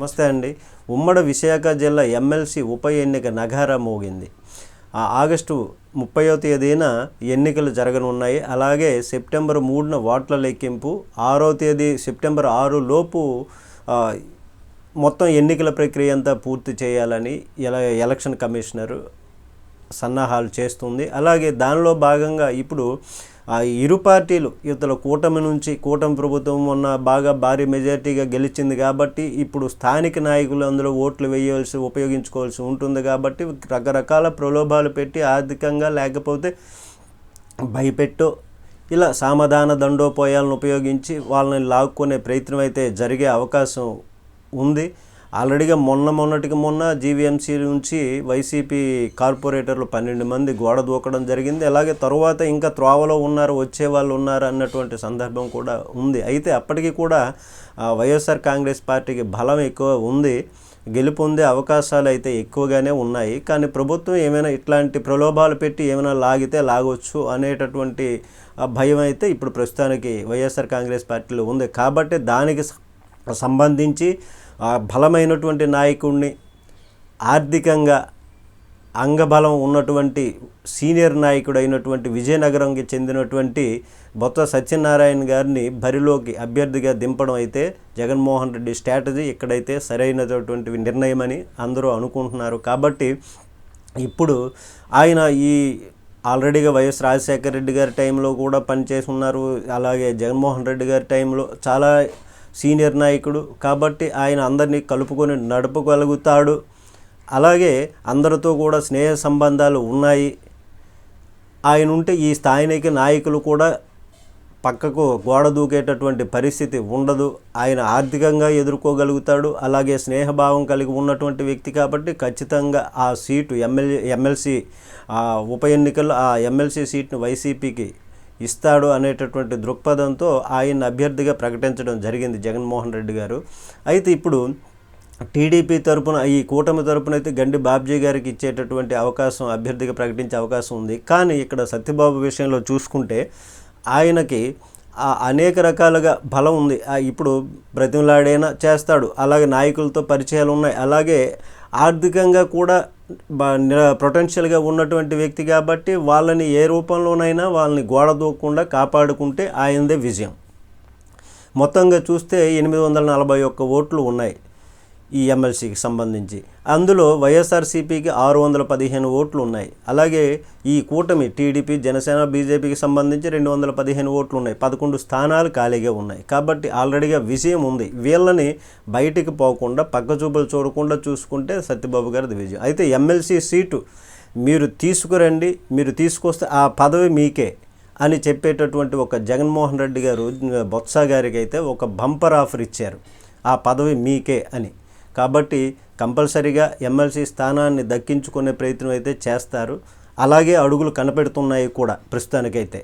నమస్తే అండి. ఉమ్మడి విశాఖ జిల్లా ఎమ్మెల్సీ ఉప ఎన్నిక నగారా మోగింది. ఆగస్టు ముప్పయో తేదీన ఎన్నికలు జరగనున్నాయి. అలాగే సెప్టెంబర్ మూడున ఓట్ల లెక్కింపు ఆరో తేదీ సెప్టెంబర్ ఆరు లోపు మొత్తం ఎన్నికల ప్రక్రియ అంతా పూర్తి చేయాలని ఎలా ఎలక్షన్ కమిషనర్ సన్నాహాలు చేస్తుంది. అలాగే దానిలో భాగంగా ఇప్పుడు ఆ ఇరు పార్టీలు ఇతర కూటమి నుంచి కూటమి ప్రభుత్వం మొన్న బాగా భారీ మెజార్టీగా గెలిచింది కాబట్టి ఇప్పుడు స్థానిక నాయకులు అందులో ఓట్లు వేయవలసి ఉపయోగించుకోవాల్సి ఉంటుంది కాబట్టి రకరకాల ప్రలోభాలు పెట్టి ఆర్థికంగా లేకపోతే భయపెట్టో ఇలా సామధాన దండోపాయాలను ఉపయోగించి వాళ్ళని లాక్కునే ప్రయత్నం అయితే జరిగే అవకాశం ఉంది. ఆల్రెడీగా మొన్న మొన్నటికి మొన్న జీవీఎంసీ నుంచి వైసీపీ కార్పొరేటర్లు పన్నెండు మంది గోడ దూకడం జరిగింది. అలాగే తరువాత ఇంకా త్రోవలో ఉన్నారు వచ్చే వాళ్ళు ఉన్నారు అన్నటువంటి సందర్భం కూడా ఉంది. అయితే అప్పటికి కూడా వైఎస్ఆర్ కాంగ్రెస్ పార్టీకి బలం ఎక్కువ ఉంది. గెలుపొందే అవకాశాలు అయితే ఎక్కువగానే ఉన్నాయి. కానీ ప్రభుత్వం ఏమైనా ఇట్లాంటి ప్రలోభాలు పెట్టి ఏమైనా లాగితే లాగొచ్చు అనేటటువంటి భయం అయితే ఇప్పుడు ప్రస్తుతానికి వైఎస్ఆర్ కాంగ్రెస్ పార్టీలో ఉంది. కాబట్టి దానికి సంబంధించి బలమైనటువంటి నాయకుడిని ఆర్థికంగా అంగబలం ఉన్నటువంటి సీనియర్ నాయకుడు అయినటువంటి విజయనగరంకి చెందినటువంటి బొత్స సత్యనారాయణ గారిని బరిలోకి అభ్యర్థిగా దింపడం అయితే జగన్మోహన్ రెడ్డి స్ట్రాటజీ ఇక్కడైతే సరైనటువంటి నిర్ణయమని అందరూ అనుకుంటున్నారు. కాబట్టి ఇప్పుడు ఆయన ఈ ఆల్రెడీగా వైఎస్ రాజశేఖర రెడ్డి గారి టైంలో కూడా పనిచేసి ఉన్నారు. అలాగే జగన్మోహన్ రెడ్డి గారి టైంలో చాలా సీనియర్ నాయకుడు కాబట్టి ఆయన అందరినీ కలుపుకొని నడపగలుగుతాడు. అలాగే అందరితో కూడా స్నేహ సంబంధాలు ఉన్నాయి. ఆయన ఉంటే ఈ స్థానిక నాయకులు కూడా పక్కకు గోడ దూకేటటువంటి పరిస్థితి ఉండదు. ఆయన ఆర్థికంగా ఎదుర్కోగలుగుతాడు. అలాగే స్నేహభావం కలిగి ఉన్నటువంటి వ్యక్తి కాబట్టి ఖచ్చితంగా ఆ సీటు ఎమ్మెల్యే ఎమ్మెల్సీ ఆ ఉప ఎన్నికల్లో ఆ ఎమ్మెల్సీ సీట్ను వైసీపీకి ఇస్తాడు అనేటటువంటి దృక్పథంతో ఆయన అభ్యర్థిగా ప్రకటించడం జరిగింది జగన్మోహన్ రెడ్డి గారు. అయితే ఇప్పుడు టీడీపీ తరపున ఈ కూటమి తరపున అయితే గండి బాబ్జీ గారికి ఇచ్చేటటువంటి అవకాశం అభ్యర్థిగా ప్రకటించే అవకాశం ఉంది. కానీ ఇక్కడ సత్యబాబు విషయంలో చూసుకుంటే ఆయనకి ఆ అనేక రకాలుగా బలం ఉంది. ఆ ఇప్పుడు బ్రతిమలాడైనా చేస్తాడు. అలాగే నాయకులతో పరిచయాలు ఉన్నాయి. అలాగే ఆర్థికంగా కూడా పొటెన్షియల్గా ఉన్నటువంటి వ్యక్తి కాబట్టి వాళ్ళని ఏ రూపంలోనైనా వాళ్ళని గోడ దూకకుండా కాపాడుకుంటే ఆయనదే విజయం. మొత్తంగా చూస్తే ఎనిమిది వందల నలభై ఒక్క ఓట్లు ఉన్నాయి. ఈ ఎమ్మెల్సీకి సంబంధించి. అందులో వైఎస్ఆర్సీపీకి ఆరు వందల పదిహేను ఓట్లు ఉన్నాయి అలాగే ఈ కూటమి టీడీపీ జనసేన బీజేపీకి సంబంధించి రెండు వందల పదిహేను ఓట్లు ఉన్నాయి పదకొండు స్థానాలు ఖాళీగా ఉన్నాయి. కాబట్టి ఆల్రెడీగా విజయం ఉంది. వీళ్ళని బయటికి పోకుండా పక్కచూపులు చూడకుండా చూసుకుంటే సత్యబాబు గారిది విజయం. అయితే ఎమ్మెల్సీ సీటు మీరు తీసుకురండి మీరు తీసుకొస్తే ఆ పదవి మీకే అని చెప్పేటటువంటి ఒక జగన్మోహన్ రెడ్డి గారు బొత్స గారికి అయితే ఒక బంపర్ ఆఫర్ ఇచ్చారు. ఆ పదవి మీకే అని. కాబట్టి కంపల్సరీగా ఎమ్మెల్సీ స్థానాన్ని దక్కించుకునే ప్రయత్నం అయితే చేస్తారు. అలాగే అడుగులు కనపెడుతున్నాయి కూడా ప్రస్తుతానికైతే.